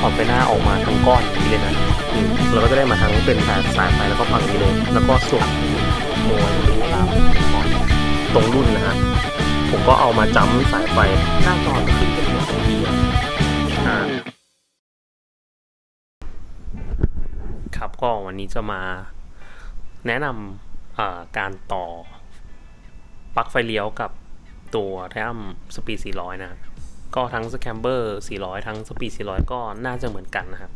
ถอดไฟหน้าออกมาทั้งก้อนอย่างนี้เลยนะอืมเราก็จะได้มาทั้งเป็นสายสายไฟแล้วก็ฝั่งนี้เลย แล้วก็ส่วนโมยตามตรงรุ่นนะฮะผมก็เอามาจ้ำสายไฟหน้าจอจะขึ้นเป็นหัวของดีอ่าครับก็วันนี้จะมาแนะนำอ่าการต่อปลั๊กไฟเลี้ยวกับตัวไทอัมสปีด400 นะ ก็ทั้งสแคมเบอร์400 ทั้งสปีด400 ก็น่าจะเหมือนกันนะครับ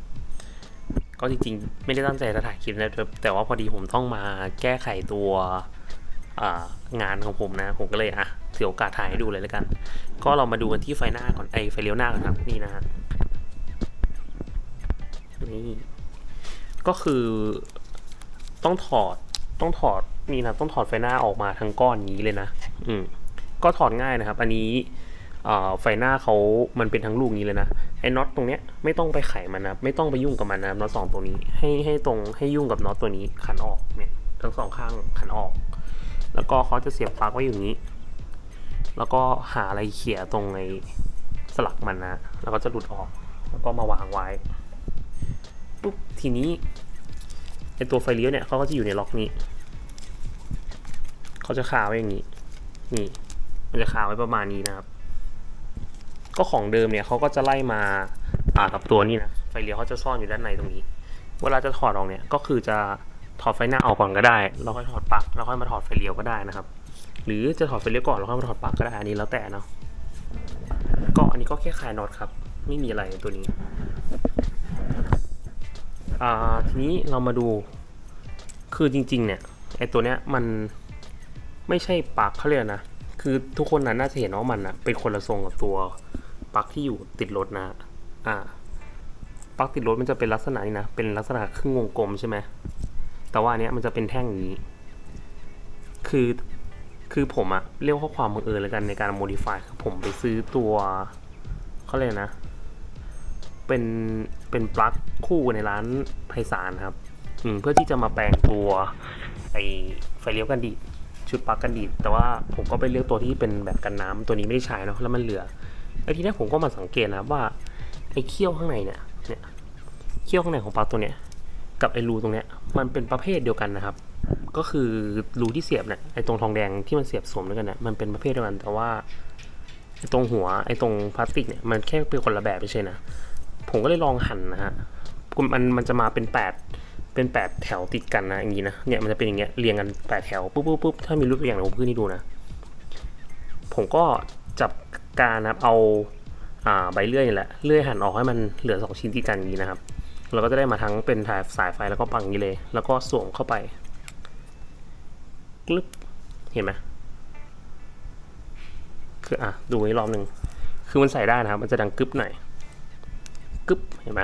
ก็จริงๆ ไม่ได้ตั้งใจจะถ่ายคลิปนะแต่ว่าพอดีผมต้องมาแก้ไขตัวงานของผมนะ ผมก็เลยอะถือโอกาสถ่ายให้ดูเลยแล้วกัน ก็เรามาดูกันที่ไฟหน้าก่อนไอไฟเลี้ยวหน้าก่อนครับนี่นะฮะนี่ก็คือต้องถอดต้องถอดนี่นะต้องถอดไฟหน้าออกมาทั้งก้อนนี้เลยนะ อืมก็ถอดง่ายนะครับ อันนี้ ไฟหน้าเขามันเป็นทั้งลูกนี้เลยนะไอ้น็อตตรงเนี้ยไม่ต้องไปไขมันนะไม่ต้องไปยุ่งกับมันนะน็อตสองตัวนี้ ให้ให้ตรงให้ยุ่งกับน็อตตัวนี้ขันออกเนี่ยทั้งสองข้างขันออก แล้วก็เขาจะเสียบปลั๊กไว้อย่างนี้ แล้วก็หาอะไรเขี่ยตรงไอ้สลักมันนะแล้วก็จะหลุดออก แล้วก็มาวางไว้ปุ๊บทีนี้ไอ้ตัวไฟเลี้ยวเนี่ยเขาก็จะอยู่ในล็อกนี้เขาจะคาไว้อย่างนี้ นี่ มันจะคาไว้ประมาณนี้นะครับ ก็ของเดิมเนี่ยเขาก็จะไล่มาอ่ากับตัวนี้นะไฟเลี้ยวเขาจะซ่อนอยู่ด้านในตรงนี้ เวลาจะถอดออกเนี่ยก็คือจะถอดไฟหน้าออกก่อนก็ได้แล้วค่อยถอดปลั๊กแล้วค่อยมาถอดไฟเลี้ยวก็ได้นะครับ หรือจะถอดไฟเลี้ยวก่อนแล้วค่อยมาถอดปลั๊กก็ได้อันนี้แล้วแต่เนาะก็อันนี้ก็แค่คลายน็อตครับ ไม่มีอะไรตัวนี้อ่าทีนี้เรามาดูคือจริง ๆ เนี่ยไอตัวเนี้ยมันไม่ใช่ปลั๊กเขาเรียกนะ คือทุกคนนะน่าจะเห็นว่ามันอนะเป็นคนละทรงกับตัว ปลั๊กที่อยู่ติดรถนะอ่าปลั๊กติดรถมันจะเป็นลักษณะนี้นะ เป็นลักษณะครึ่งวงกลมใช่ไหมแต่ว่าอันเนี้ยมันจะเป็นแท่งนี้ คือ คือผมอะเรียกว่าความบังเอิญแล้วกันในการ modify คือผมไปซื้อตัวเขาเรียกนะ เป็น เป็นปลั๊กคู่ในร้านไพศาลครับ อืม เพื่อที่จะมาแปลงตัวไอไฟเลี้ยวกันดีดชุดปลั๊กกันดีดแต่ว่าผมก็ไปเลือกตัวที่เป็นแบบกันน้ำตัวนี้ไม่ได้ใช้เนาะแล้วมันเหลือ แล้ทีนี้ผมก็มาสังเกตนะว่าไอ้เขี้ยวข้างในเนี่ยเนี่ยเขี้ยวข้างในของปลั๊กตัวเนี้ยกับไอ้รูตรงเนี้ยมันเป็นประเภทเดียวกันนะครับ ก็คือรูที่เสียบเนี่ยไอ้ตรงทองแดงที่มันเสียบสวมด้วยกันเนี่ยมันเป็นประเภทเดียวกัน แต่ว่าไอ้ตรงหัวไอ้ตรงพลาสติกเนี่ยมันแค่เป็นคนละแบบไม่ใช่นะผมก็เลยลองหั่นนะฮะมันมันจะมาเป็นแปดเป็นแปดแถวติดกันนะอย่างนี้นะเนี่ยมันจะเป็นอย่างเงี้ยเรียงกันแปดแถวปุ๊บปุ๊บปุ๊บถ้ามีรูปตัวอย่างเดี๋ยวผมขึ้นให้ดูนะ ผมก็จับ การนะครับเอาอ่าใบเลื่อยนี่แหละเลื่อยหั่นออกให้มันเหลือสองชิ้นติดกันนี้นะครับ เราก็จะได้มาทั้งเป็นสายสายไฟแล้วก็ปังนี้เลย แล้วก็สวมเข้าไปกลึบเห็นไหมคืออะดูให้รอบหนึ่งคือมันใส่ได้นะครับ มันจะดังกึบหน่อยกึบเห็นไหม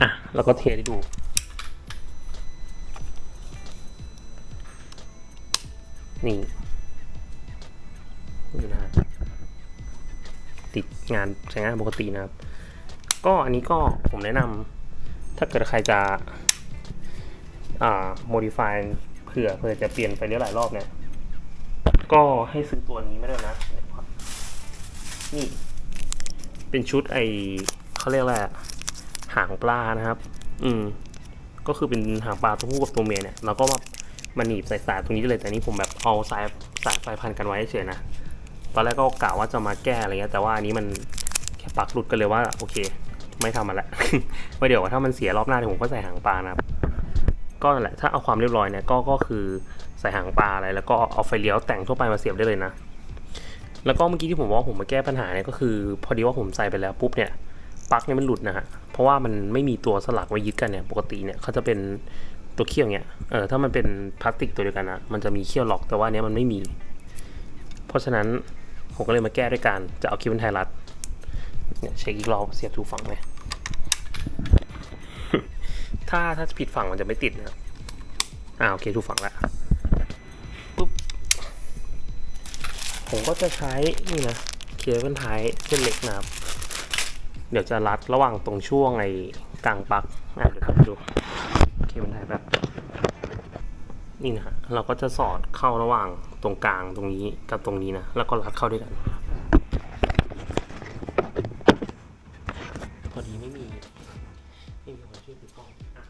อะแล้วก็เทให้ดูนี่ นี่นะติดงานใช้งานปกตินะครับ ก็อันนี้ก็ผมแนะนำถ้าเกิดใครจะอ่า modify เผื่อเผื่อจะเปลี่ยนไปเรื่อยหลายรอบเนี่ย ก็ให้ซื้อตัวนี้ไม่ได้นะ นี่ เป็นชุดไอเขาเรียกอะไรอะหางปลานะครับ อืม ก็คือเป็นหางปลาตัวผู้กับตัวเมียเนี่ยเราก็มามาหนีบใส่สายตรงนี้ได้เลย แต่นี่ผมแบบเอาสายสายไฟพันกันไว้เฉยนะ ตอนแรกก็กะว่าจะมาแก้อะไรเงี้ยแต่ว่าอันนี้มันแค่ปักหลุดกันเลยว่าโอเค ไม่ทำมันละไว้เดี๋ยวถ้ามันเสียรอบหน้าเดี๋ยวผมก็ใส่หางปลานะครับก็นั่นแหละถ้าเอาความเรียบร้อยเนี่ยก็ก็คือใส่หางปลาอะไรแล้วก็เอาไฟเลี้ยวแต่งทั่วไปมาเสียบได้เลยนะ แล้วก็เมื่อกี้ที่ผมว่าผมมาแก้ปัญหาเนี่ยก็คือ พอดีว่าผมใส่ไปแล้วปุ๊บเนี่ยปลั๊กเนี่ยมันหลุดนะฮะเพราะว่ามันไม่มีตัวสลักไว้ยึดกันเนี่ยปกติเนี่ยเขาจะเป็นตัวเขี้ยวเนี่ยเออถ้ามันเป็นพลาสติกตัวเดียวกันนะมันจะมีเขี้ยวล็อกแต่ว่าเนี้ยมันไม่มี เพราะฉะนั้น ผมก็เลยมาแก้ด้วยการจะเอาคิวเป็นไทยรัดเนี่ยเช็คอีกรอบเสียบถูกฝั่งไหมถ้าถ้าผิดฝั่งมันจะไม่ติดนะอ่าโอเคถูกฝั่งแล้วปุ๊บผมก็จะใช้นี่นะเคเบิลไทยเส้นเล็กนะครับ เดี๋ยวจะรัดระหว่างตรงช่วงไอ้กลางปลั๊กอะเดี๋ยวทำให้ดูเคเบิลไทยแบบนี่นะฮะเราก็จะสอดเข้าระหว่าง ตรงกลางตรงนี้กับตรงนี้นะ แล้วก็รัดเข้าด้วยกันพอดีไม่มีไม่มีคนช่วยดูกล้องอะ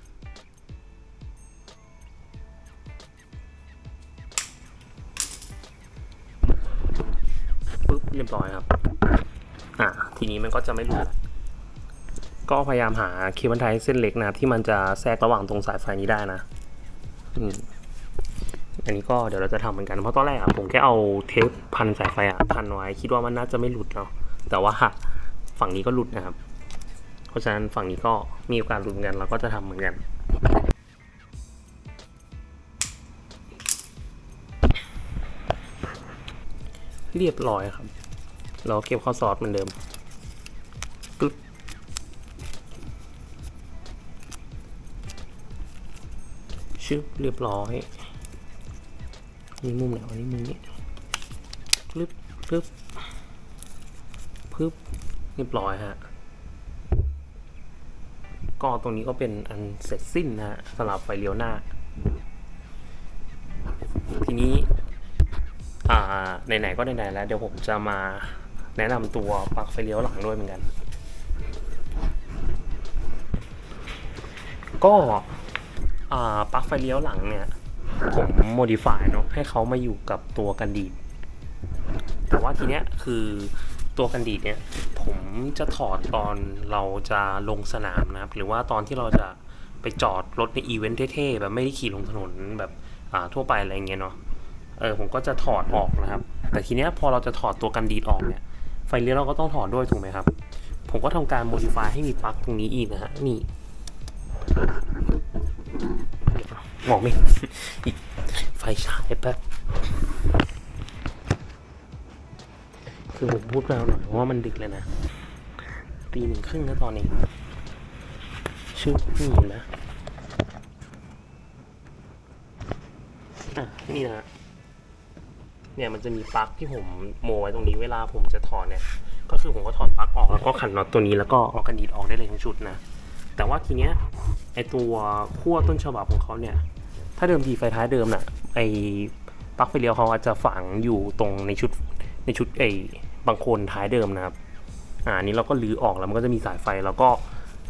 ปุ๊บเรียบร้อยครับ อะทีนี้มันก็จะไม่รูดก็พยายามหาเคเบิลไทยเส้นเล็กนะที่มันจะแทรกระหว่างตรงสายไฟนี้ได้นะ อืม อันนี้ก็เดี๋ยวเราจะทำเหมือนกันเพราะตอนแรกอะผมแค่เอาเทปพันสายไฟอะพันไว้คิดว่ามันน่าจะไม่หลุดเนาะแต่ว่าฝั่งนี้ก็หลุดนะครับ เพราะฉะนั้นฝั่งนี้ก็มีโอกาสหลุดเหมือนกันเราก็จะทำเหมือนกันเรียบร้อยครับ เราเก็บข้อซอสเหมือนเดิมกึ๊บชึบเรียบร้อย นี่มุมไหนวะนี่มุมนี้กึ๊บกึ๊บพึบเรียบร้อยฮะก็ตรงนี้ก็เป็นอันเสร็จสิ้นนะฮะสำหรับไฟเลี้ยวหน้า ทีนี้อ่าไหนๆก็ไหนๆแล้ว เดี๋ยวผมจะมาแนะนำตัวปลั๊กไฟเลี้ยวหลังด้วยเหมือนกัน ก็ปลั๊กไฟเลี้ยวหลังเนี่ย ผมโมดิฟายเนาะให้เขามาอยู่กับตัวกันดีด แต่ว่าทีเนี้ยคือตัวกันดีดเนี่ย ผมจะถอดตอนเราจะลงสนามนะครับ หรือว่าตอนที่เราจะไปจอดรถในอีเวนต์เท่ๆแบบไม่ได้ขี่ลงถนนแบบอ่าทั่วไปอะไรเงี้ยเนาะเออผมก็จะถอดออกนะครับ แต่ทีเนี้ยพอเราจะถอดตัวกันดีดออกเนี่ยไฟเลี้ยวเราก็ต้องถอดด้วยถูกไหมครับ ผมก็ทำการโมดิฟายให้มีปลั๊กตรงนี้อีกนะฮะนี่ มองไม่อีกไฟฉายแป๊บคือผมพูดแล้วหน่อยว่ามันดึกเลยนะตีหนึ่งครึ่งแล้วตอนนี้ ชื่อนี่เห็นไหมอะนี่นะเนี่ยมันจะมีปลั๊กที่ผมโมไว้ตรงนี้เวลาผมจะถอดเนี่ย ก็คือผมก็ถอดปลั๊กออกแล้วก็ขันน็อตตัวนี้แล้วก็เอากันดีดออกได้เลยทั้งชุดนะ แต่ว่าทีเนี้ยไอตัวขั้วต้นฉบับของเขาเนี่ย ถ้าเดิมทีไฟท้ายเดิมน่ะไอปลั๊กไฟเลี้ยวเขาอาจจะฝังอยู่ตรงในชุดในชุดไอบางคนท้ายเดิมนะครับ อ่านี้เราก็ลื้อออกแล้วมันก็จะมีสายไฟแล้วก็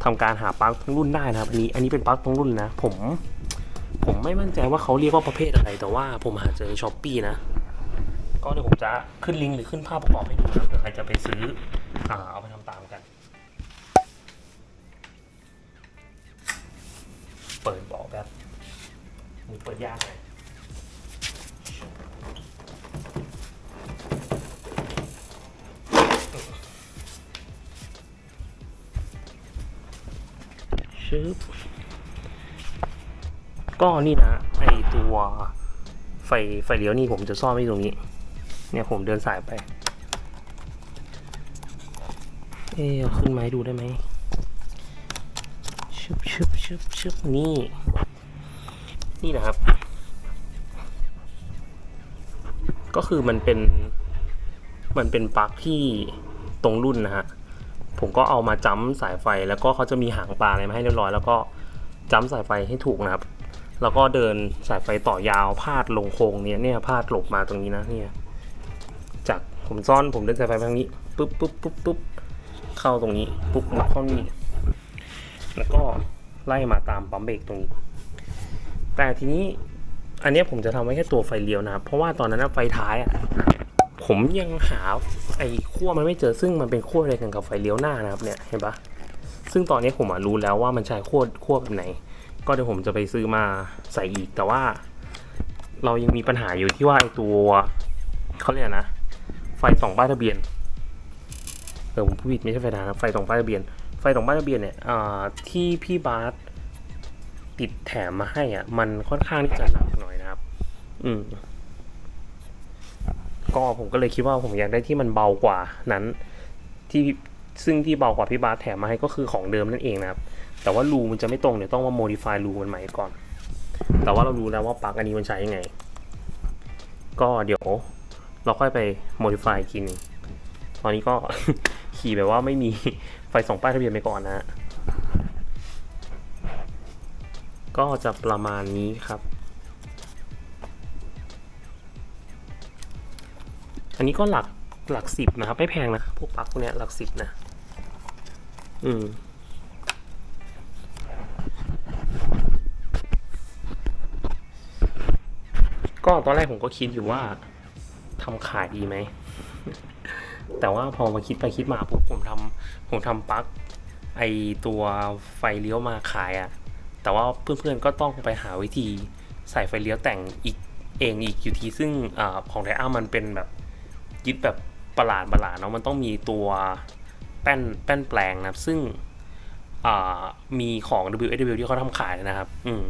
ทำการหาปลั๊กทั้งรุ่นได้นะครับ อันนี้อันนี้เป็นปลั๊กทั้งรุ่นนะ ผม ผมไม่มั่นใจว่าเขาเรียกว่าประเภทอะไร แต่ว่าผมหาเจอช้อปปี้นะ ก็เดี๋ยวผมจะขึ้นลิงก์หรือขึ้นภาพประกอบให้ดูนะเผื่อใครจะไปซื้อ อ่าเอาไปทำตามกัน เปิดบอกแบบมันเปิดยากเลยชึบก็นี่นะ ไอตัวไฟไฟเลี้ยวนี่ผมจะซ่อนไว้ตรงนี้ เนี่ยผมเดินสายไป เอ๊ะเอขึ้นมาให้ดูได้ไหม บชึบชึบนี่ นี่นะครับ ก็คือมันเป็น มันเป็นปลั๊กที่ตรงรุ่นนะฮะ ผมก็เอามาจ้ำสายไฟแล้วก็เขาจะมีหางปลาอะไรมาให้เรียบร้อย แล้วก็จ้ำสายไฟให้ถูกนะครับ แล้วก็เดินสายไฟต่อยาวพาดลงโค้งเนี่ยเนี่ยพาดหลบมาตรงนี้นะเนี่ยจากผมซ่อนผมเดินสายไฟไปทางนี้ปุ๊บปุ๊บปุ๊บปุ๊บเข้าตรงนี้ปุ๊บปุ๊บเข้านี่แล้วก็ ไล่มาตามปั๊มเบรกตรงนี้ แต่ทีนี้อันนี้ผมจะทำไว้แค่ตัวไฟเลี้ยวนะครับ เพราะว่าตอนนั้นไฟท้ายอะผมยังหาไอ้ขั้วมันไม่เจอซึ่งมันเป็นขั้วอะไรกันกับไฟเลี้ยวหน้านะครับเนี่ยเห็นปะซึ่งตอนนี้ผมรู้แล้วว่ามันใช้ขั้วขั้วแบบไหน ก็เดี๋ยวผมจะไปซื้อมาใส่อีกแต่ว่า เรายังมีปัญหาอยู่ที่ว่าไอ้ตัวเขาเรียกนะ ไฟสองป้ายทะเบียนเออผมพูดผิดไม่ใช่ไฟทางนะไฟสองป้ายทะเบียน ไฟสองป้ายทะเบียนเนี่ยที่พี่บาสติดแถมมาให้อะ มันค่อนข้างที่จะหนักหน่อยนะครับ อืม ก็ผมก็เลยคิดว่าผมอยากได้ที่มันเบากว่านั้น ที่ซึ่งที่เบากว่าพี่บาสแถมมาให้ก็คือของเดิมนั่นเองนะครับ แต่ว่ารูมันจะไม่ตรงเดี๋ยวต้องมาโมดิฟายรูมันใหม่ก่อน แต่ว่าเรารู้แล้วว่าปลั๊กอันนี้มันใช้ยังไง ก็เดี๋ยวเราค่อยไปโมดิฟายอีกทีนึงตอนนี้ก็ ขี่แบบว่าไม่มีไฟสองป้ายทะเบียนไปก่อนนะ ก็จะประมาณนี้ครับ อันนี้ก็หลักหลักสิบนะครับ ไม่แพงนะพวกปลั๊กพวกเนี้ยหลักสิบนะ อืมก็ตอนแรกผมก็คิดอยู่ว่าทำขายดีไหม แต่ว่าพอมาคิดไปคิดมาปุ๊บผมทำผมทำปลั๊กไอตัวไฟเลี้ยวมาขายอะแต่ว่าเพื่อนๆก็ต้องไปหาวิธีใส่ไฟเลี้ยวแต่งอีกเองอีกอยู่ทีซึ่งอของไทอามันเป็นแบบยึดแบบประหลาดประหลาดเนาะมันต้องมีตัวแป้นแป้นแปลงนะครับ ซึ่งมีของ WSW ที่เขาทำขายนะครับ อืม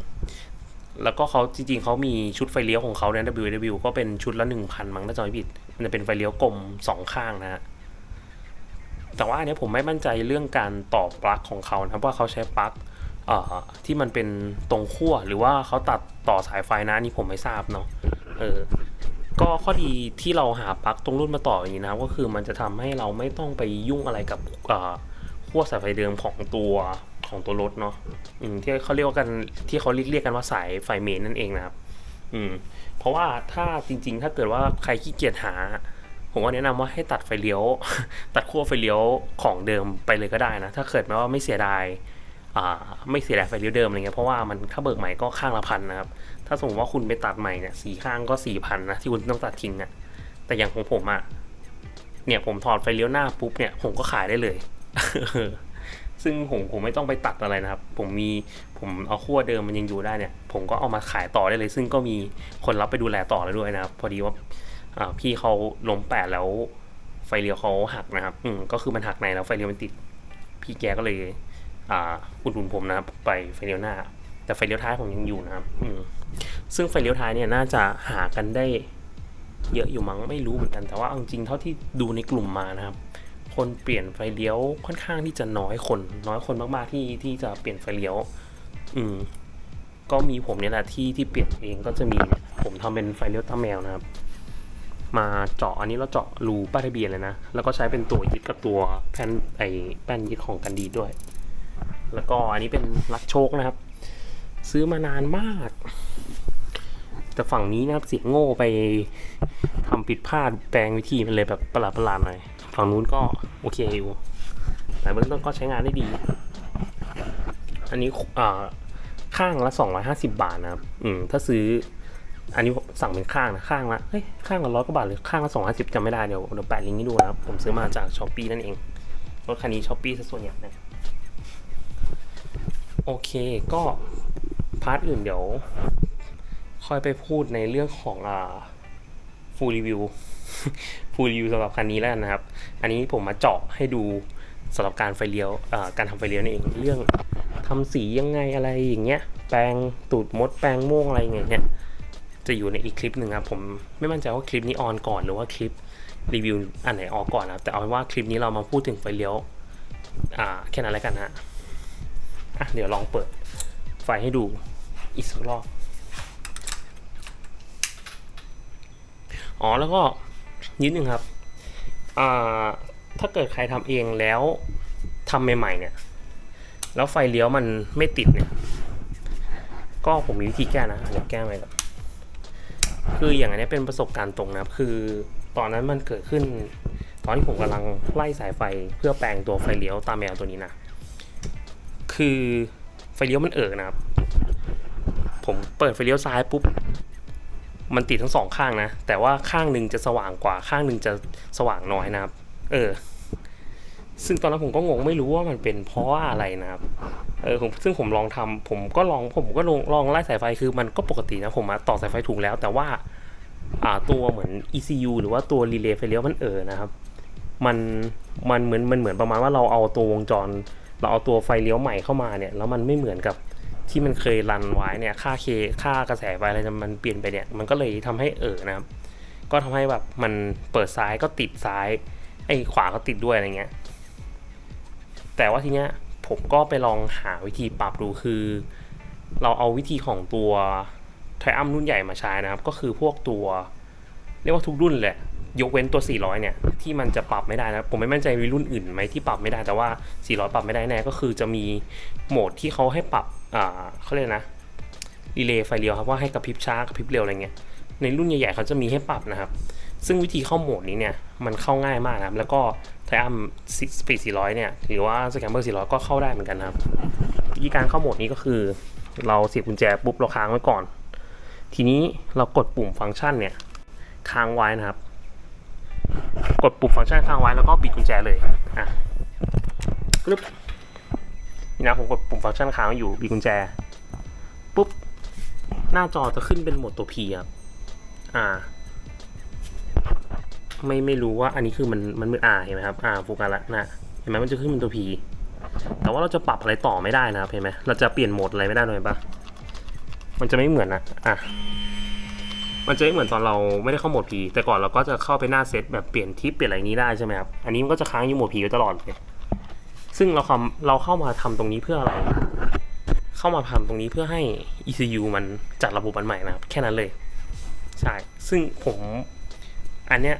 แล้วก็เขาจริงๆเขามีชุดไฟเลี้ยวของเขาเนี่ย WW ก็เป็นชุดละ 1,000 มั้งถ้าจำไม่ผิด มันจะเป็นไฟเลี้ยวกลมสองข้างนะฮะแต่ว่าอันนี้ผมไม่มั่นใจเรื่องการต่อปลั๊กของเขานะครับว่าเขาใช้ปลั๊กที่มันเป็นตรงขั้วหรือว่าเขาตัดต่อสายไฟนะนี่ผมไม่ทราบเนาะเออก็ข้อดีที่เราหาปลั๊กตรงรุ่นมาต่ออย่างนี้นะครับก็คือมันจะทำให้เราไม่ต้องไปยุ่งอะไรกับขั้วสายไฟเดิมของตัวของตัวรถเนาะที่เขาเรียกกันที่เขาเรียกเรียกกันว่าสายไฟเมนนั่นเองนะครับ อืม เพราะว่าถ้าจริง ๆ ถ้าเกิดว่าใครขี้เกียจหา ผมว่าแนะนำว่าให้ตัดไฟเลี้ยว ตัดขั้วไฟเลี้ยวของเดิมไปเลยก็ได้นะ ถ้าเกิดแม้ว่าไม่เสียดายอ่าไม่เสียดายไฟเลี้ยวเดิมอะไรเงี้ยเพราะว่ามันถ้าเบิกใหม่ก็ข้างละพันนะครับ ถ้าสมมติว่าคุณไปตัดใหม่เนี่ยสี่ข้างก็สี่พันนะที่คุณต้องตัดทิ้งอะแต่อย่างของผมอะเนี่ยผมถอดไฟเลี้ยวหน้าปุ๊บเนี่ยผมก็ขายได้เลย ซึ่งผมผมไม่ต้องไปตัดอะไรนะครับ ผมมีผมเอาขั้วเดิมมันยังอยู่ได้เนี่ย ผมก็เอามาขายต่อได้เลย ซึ่งก็มีคนรับไปดูแลต่อแล้วด้วยนะครับ พอดีว่าพี่เขาล้มแปดแล้วไฟเลี้ยวเขาหักนะครับ อืมก็คือมันหักในแล้วไฟเลี้ยวมันติด พี่แกก็เลย อ่า อุดหนุนผมนะครับ ไปไฟเลี้ยวหน้า แต่ไฟเลี้ยวท้ายผมยังอยู่นะครับ อืมซึ่งไฟเลี้ยวท้ายเนี่ยน่าจะหากันได้เยอะอยู่มั้งไม่รู้เหมือนกันแต่ว่าเอาจริงๆเท่าที่ดูในกลุ่มมานะครับ คนเปลี่ยนไฟเลี้ยวค่อนข้างที่จะน้อยคน น้อยคนมากๆที่ที่จะเปลี่ยนไฟเลี้ยว อืม ก็มีผมเนี่ยแหละที่ที่เปลี่ยนเองก็จะมีผมทำเป็นไฟเลี้ยวตาแมวนะครับ มาเจาะอันนี้เราเจาะรูป้ายทะเบียนเลยนะ แล้วก็ใช้เป็นตัวยึดกับตัวแผ่นไอแป้นยึดของกันดีดด้วย แล้วก็อันนี้เป็นลักโชคนะครับ ซื้อมานานมาก แต่ฝั่งนี้นะครับเสียโง่ไปทำผิดพลาดแปลงวิธีมันเลยแบบประหลาดประหลาดๆหน่อย ฝั่งนู้นก็โอเคอยู่แต่เบื้องต้นก็ใช้งานได้ดี อันนี้ข้างละ 250 บาทนะครับ อืม ถ้าซื้อ อันนี้สั่งเป็นข้างนะ ข้างละ เฮ้ย ข้างละร้อยกว่าบาทหรือข้างละ 250จำไม่ได้ เดี๋ยวเดี๋ยวแปะลิงก์ให้ดูนะครับ ผมซื้อมาจากช้อปปีนั่นเอง รถคันนี้ช้อปปี้ซะส่วนใหญ่นะ โอเค ก็พาร์ทอื่นเดี๋ยว ค่อยไปพูดในเรื่องของอ่าฟูลรีวิวฟูลรีวิวสำหรับคันนี้แล้วกันนะครับ อันนี้ผมมาเจาะให้ดูสำหรับการไฟเลี้ยวการทำไฟเลี้ยวนี่เองเรื่องทำสียังไงอะไรอย่างเงี้ย แปลงตูดมดแปลงม่วงอะไรอย่างเงี้ยจะอยู่ในอีกคลิปหนึ่งครับผมไม่มั่นใจว่าคลิปนี้ออนก่อนหรือว่าคลิปรีวิวอันไหนออกก่อนนะครับแต่เอาเป็นว่าคลิปนี้เรามาพูดถึงไฟเลี้ยวอ่าแค่นั้นแล้วกันฮะอะเดี๋ยวลองเปิดไฟให้ดูอีกสักรอบ อ๋อแล้วก็นิดนึงครับอ่าถ้าเกิดใครทำเองแล้วทำใหม่ๆเนี่ย แล้วไฟเลี้ยวมันไม่ติดเนี่ย ก็ผมมีวิธีแก้นะเดี๋ยวแก้ไว้ก่อนคืออย่างอันนี้เป็นประสบการณ์ตรงนะครับ คือตอนนั้นมันเกิดขึ้น ตอนที่ผมกำลังไล่สายไฟเพื่อแปลงตัวไฟเลี้ยวตาแมวตัวนี้นะ คือไฟเลี้ยวมันเอ่อนะครับ ผมเปิดไฟเลี้ยวซ้ายปุ๊บ มันติดทั้งสองข้างนะ แต่ว่าข้างหนึ่งจะสว่างกว่าข้างหนึ่งจะสว่างน้อยนะครับ เออ ซึ่งตอนนั้นผมก็งงไม่รู้ว่ามันเป็นเพราะว่าอะไรนะครับ เออผมซึ่งผมลองทำผมก็ลองผมก็ลองลองไล่สายไฟคือมันก็ปกตินะผมมาต่อสายไฟถูกแล้ว แต่ว่าอ่าตัวเหมือน ECU หรือว่าตัวรีเลย์ไฟเลี้ยวมันเออนะครับ มันมันเหมือนมันเหมือนประมาณว่าเราเอาตัววงจร เราเอาตัวไฟเลี้ยวใหม่เข้ามาเนี่ยแล้วมันไม่เหมือนกับ ที่มันเคยรันไว้เนี่ยค่าเคค่ากระแสไฟอะไรมันเปลี่ยนไปเนี่ยมันก็เลยทำให้เออนะครับ ก็ทำให้แบบมันเปิดซ้ายก็ติดซ้ายไอ้ขวาก็ติดด้วยอะไรเงี้ยแต่ว่าทีเนี้ยผมก็ไปลองหาวิธีปรับดูคือ เราเอาวิธีของตัวไทอัมรุ่นใหญ่มาใช้นะครับ ก็คือพวกตัว เรียกว่าทุกรุ่นแหละยกเว้นตัว 400 เนี่ย ที่มันจะปรับไม่ได้นะ ผมไม่มั่นใจมีรุ่นอื่นไหมที่ปรับไม่ได้ แต่ว่า 400 ปรับไม่ได้แน่ ก็คือจะมีโหมดที่เขาให้ปรับ เขาเรียกนะรีเลย์ไฟเลี้ยวครับว่าให้กระพริบช้ากระพริบเร็วอะไรเงี้ยในรุ่นใหญ่ๆเขาจะมีให้ปรับนะครับ ซึ่งวิธีเข้าโหมดนี้เนี่ยมันเข้าง่ายมากนะครับ แล้วก็ไทอัมสปีด400 เนี่ยหรือว่าสแกมเบอร์400 ก็เข้าได้เหมือนกันนะครับวิธีการเข้าโหมดนี้ก็คือ เราเสียบกุญแจปุ๊บเราค้างไว้ก่อน ทีนี้เรากดปุ่มฟังก์ชันเนี่ยค้างไว้นะครับ กดปุ่มฟังก์ชันค้างไว้แล้วก็บิดกุญแจเลยอะกรึบ นี่นะผมกดปุ่มฟังก์ชันค้างไว้อยู่บิดกุญแจปุ๊บหน้าจอจะขึ้นเป็นโหมดตัว P ครับอ่า ไม่ไม่รู้ว่าอันนี้คือมันมันมืออ่าเห็นไหมครับอ่าโฟกัสละนะเห็นไหมมันจะขึ้นเป็นตัว P แต่ว่าเราจะปรับอะไรต่อไม่ได้นะครับเห็นไหมเราจะเปลี่ยนโหมดอะไรไม่ได้เลยปะมันจะไม่เหมือนนะอะมันจะไม่เหมือนตอนเราไม่ได้เข้าโหมด P แต่ก่อนเราก็จะเข้าไปหน้าเซตแบบเปลี่ยนทิปเปลี่ยนอะไรนี้ได้ใช่ไหมครับอันนี้มันก็จะค้างอยู่โหมด P ไว้ตลอดเลย ซึ่งเราคำเราเข้ามาทำตรงนี้เพื่ออะไร เข้ามาทำตรงนี้เพื่อให้ ECU มันจัดระบบอันใหม่นะครับ แค่นั้นเลย ใช่ ซึ่งผมอันเนี้ย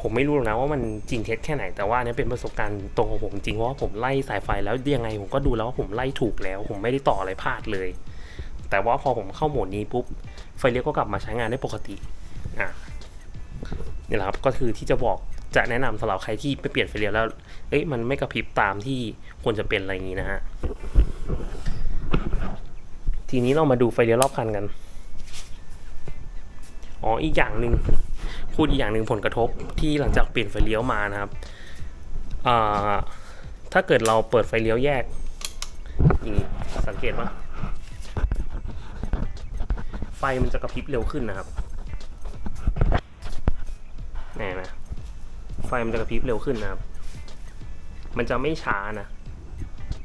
ผมไม่รู้หรอกนะว่ามันจริงเท็จแค่ไหน แต่ว่าอันเนี้ยเป็นประสบการณ์ตรงของผมจริงเพราะว่าผมไล่สายไฟแล้วยังไงผมก็ดูแล้วว่าผมไล่ถูกแล้ว ผมไม่ได้ต่ออะไรพลาดเลย แต่ว่าพอผมเข้าโหมดนี้ปุ๊บไฟเลี้ยวก็กลับมาใช้งานได้ปกติอะนี่แหละครับก็คือที่จะบอก จะแนะนำสำหรับใครที่ไปเปลี่ยนไฟเลี้ยวแล้ว เอ้ยมันไม่กระพริบตามที่ควรจะเป็นอะไรอย่างนี้นะฮะ ทีนี้เรามาดูไฟเลี้ยวรอบคันกัน อ๋ออีกอย่างหนึ่งพูดอีกอย่างหนึ่งผลกระทบที่หลังจากเปลี่ยนไฟเลี้ยวมานะครับอ่าถ้าเกิดเราเปิดไฟเลี้ยวแยกนี้สังเกตว่าไฟมันจะกระพริบเร็วขึ้นนะครับเห็นไหม ฟมันจะกระพริบเร็วขึ้นนะครับ มันจะไม่ช้านะ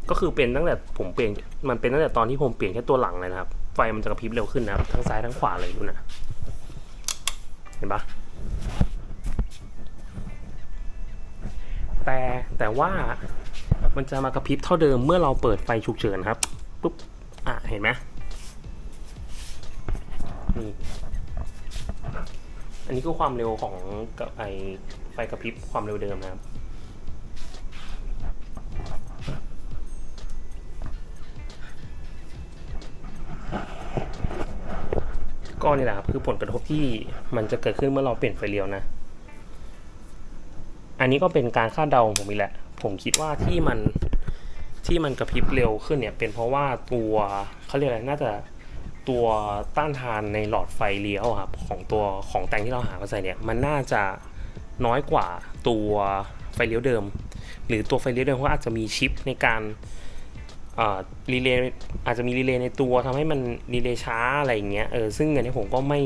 ก็คือเป็นตั้งแต่ผมเปลี่ยน มันเป็นตั้งแต่ตอนที่ผมเปลี่ยนแค่ตัวหลังเลยนะครับ ไฟมันจะกระพริบเร็วขึ้นนะครับ ทั้งซ้ายทั้งขวาเลยดูนะ เห็นปะแต่แต่ว่ามันจะมากระพริบเท่าเดิมเมื่อเราเปิดไฟฉุกเฉินครับ ปุ๊บ อะ เห็นไหมนี่อันนี้คือความเร็วของกับไอ ฟกระพริบความเร็วเดิมนะครับก็นี่แหละครับคือผลกระทบที่มันจะเกิดขึ้นเมื่อเราเปลี่ยนไฟเลี้ยวนะ อันนี้ก็เป็นการคาดเดาของผมอีกแหละ ผมคิดว่าที่มันที่มันกระพริบเร็วขึ้นเนี่ย เป็นเพราะว่าตัวเขาเรียกอะไรน่าจะตัวต้านทานในหลอดไฟเลี้ยวครับของตัวของแตงที่เราหามาใส่เนี่ย มันน่าจะ น้อยกว่าตัวไฟเลี้ยวเดิม หรือตัวไฟเลี้ยวเดิมเขาอาจจะมีชิปในการรีเลย์อาจจะมีรีเลย์ในตัวทำให้มันรีเลย์ช้าอะไรอย่างเงี้ยเออซึ่งอันนี้ผมก็ไม่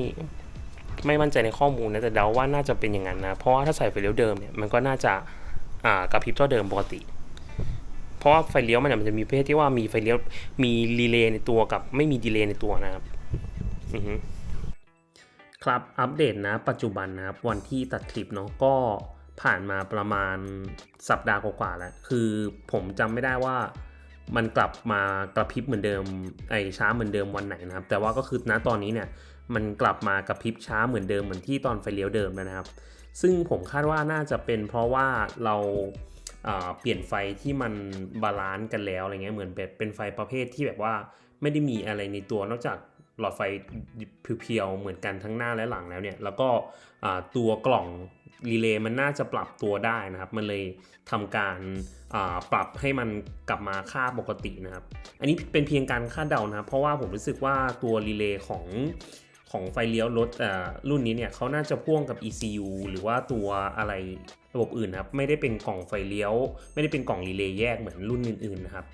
ไม่มั่นใจในข้อมูลนะแต่เดาว่าน่าจะเป็นอย่างนั้นนะ เพราะว่าถ้าใส่ไฟเลี้ยวเดิมเนี่ยมันก็น่าจะอ่ากระพริบเท่าเดิมปกติ เพราะว่าไฟเลี้ยวมันเนี่ยมันจะมีประเภทที่ว่ามีไฟเลี้ยวมีรีเลย์ในตัวกับไม่มีดีเลย์ในตัวนะครับอือฮึ ครับอัปเดตนะปัจจุบันนะครับวันที่ตัดคลิปเนาะก็ผ่านมาประมาณสัปดาห์กว่าๆแล้ว คือผมจำไม่ได้ว่ามันกลับมากระพริบเหมือนเดิมไอช้าเหมือนเดิมวันไหนนะครับ แต่ว่าก็คือณตอนนี้เนี่ยมันกลับมากระพริบช้าเหมือนเดิมเหมือนที่ตอนไฟเลี้ยวเดิมแล้วนะครับ ซึ่งผมคาดว่าน่าจะเป็นเพราะว่าเราอ่าเปลี่ยนไฟที่มันบาลานซ์กันแล้วอะไรเงี้ยเหมือนแบบเป็นไฟประเภทที่แบบว่าไม่ได้มีอะไรในตัวนอกจาก หลอดไฟเพียวๆเหมือนกันทั้งหน้าและหลังแล้วเนี่ย แล้วก็ตัวกล่องรีเลย์มันน่าจะปรับตัวได้นะครับ มันเลยทำการปรับให้มันกลับมาค่าปกตินะครับ อันนี้เป็นเพียงการคาดเดานะครับ เพราะว่าผมรู้สึกว่าตัวรีเลย์ของของไฟเลี้ยวรถรุ่นนี้เนี่ยเขาน่าจะพ่วงกับ ECU หรือว่าตัวอะไรระบบอื่นนะครับ ไม่ได้เป็นกล่องไฟเลี้ยว ไม่ได้เป็นกล่องรีเลย์แยกเหมือนรุ่นอื่นๆนะครับ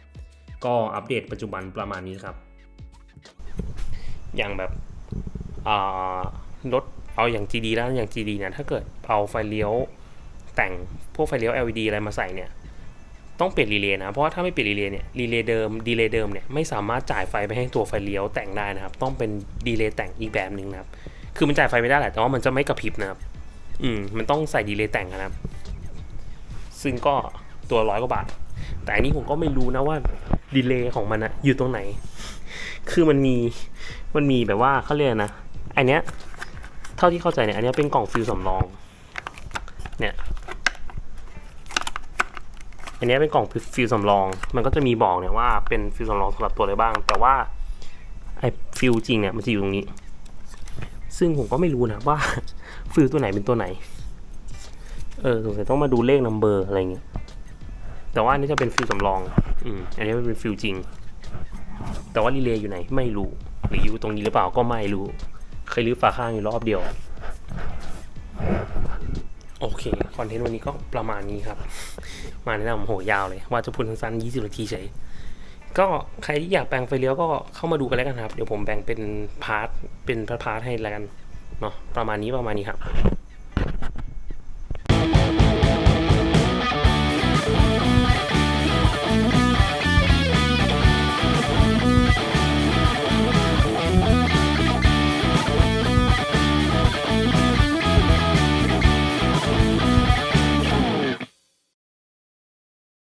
ก็อัปเดตปัจจุบันประมาณนี้ครับ อย่างแบบรถเอาอย่าง GD แล้วอย่าง GD เนี่ยถ้าเกิดเอาไฟเลี้ยวแต่งพวกไฟเลี้ยว LED อะไรมาใส่เนี่ยต้องเปลี่ยนรีเลย์นะ เพราะว่าถ้าไม่เปลี่ยนรีเลย์เนี่ยรีเลย์เดิมดีเลย์เดิมเนี่ยไม่สามารถจ่ายไฟไปให้ตัวไฟเลี้ยวแต่งได้นะครับ ต้องเป็นดีเลย์แต่งอีกแบบหนึ่งนะครับ คือมันจ่ายไฟไม่ได้แหละแต่ว่ามันจะไม่กระพริบนะครับ อืมมันต้องใส่ดีเลย์แต่งนะครับ ซึ่งก็ตัวร้อยกว่าบาทแต่อันนี้ผมก็ไม่รู้นะว่าดีเลย์ของมันอะอยู่ตรงไหน คือมันมีมันมีแบบว่าเขาเรียกนะอันเนี้ยเท่าที่เข้าใจเนี่ยอันเนี้ยเป็นกล่องฟิลสำรองเนี่ยอันนี้เป็นกล่องฟิลสำรอง มันก็จะมีบอกเนี่ยว่าเป็นฟิลสำรองสำหรับตัวอะไรบ้าง แต่ว่าไอ้ฟิลจริงเนี่ยมันจะอยู่ตรงนี้ ซึ่งผมก็ไม่รู้นะว่าฟิลตัวไหนเป็นตัวไหน เออสงสัยต้องมาดูเลขนัมเบอร์อะไรเงี้ย แต่ว่าอันนี้จะเป็นฟิลสำรอง อืม อันนี้เป็นฟิลจริง แต่ว่ารีเลย์อยู่ไหนไม่รู้หรืออยู่ตรงนี้หรือเปล่าก็ไม่รู้ เคยรื้อฝาข้างอยู่รอบเดียว โอเค คอนเทนต์วันนี้ก็ประมาณนี้ครับ มาแนะนำโหยาวเลย ว่าจะพูดสั้นๆ20 นาทีเฉยก็ใครที่อยากแปลงไฟเลี้ยวก็เข้ามาดูกันแล้วกันครับ เดี๋ยวผมแบ่งเป็นพาร์ทเป็นพาร์ทให้แล้วกันเนาะประมาณนี้ประมาณนี้ครับ